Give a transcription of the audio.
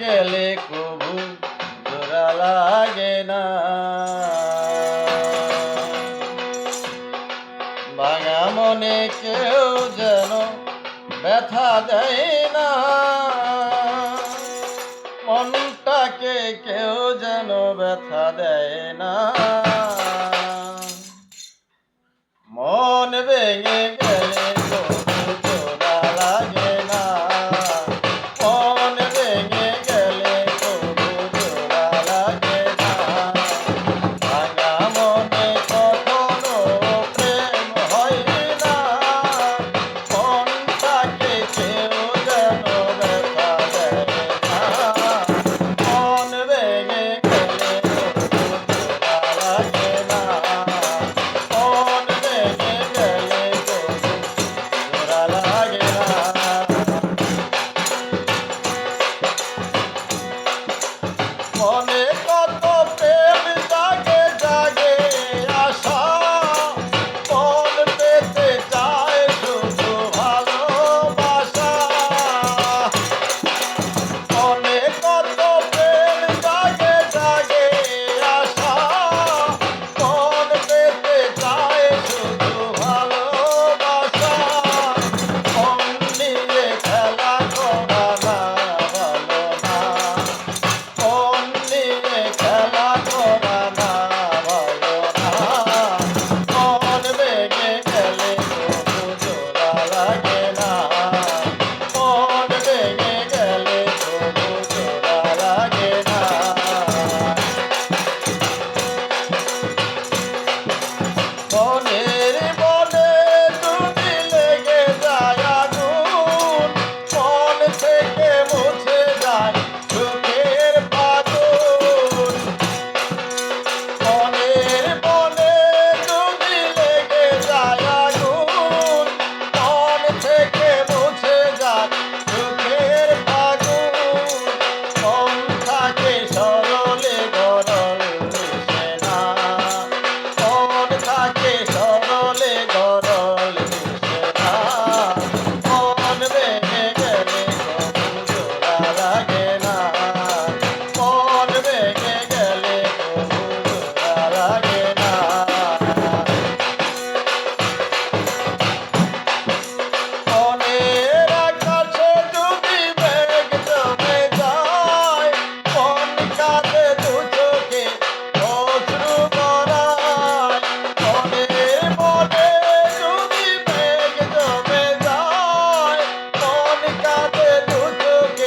গেলে কবু জোড়া লাগে না। ভাঙা মনে কেউ যেন ব্যথা দেয় না। মনটাকে কেউ যেন ব্যথা দেয় না। মন ভেঙে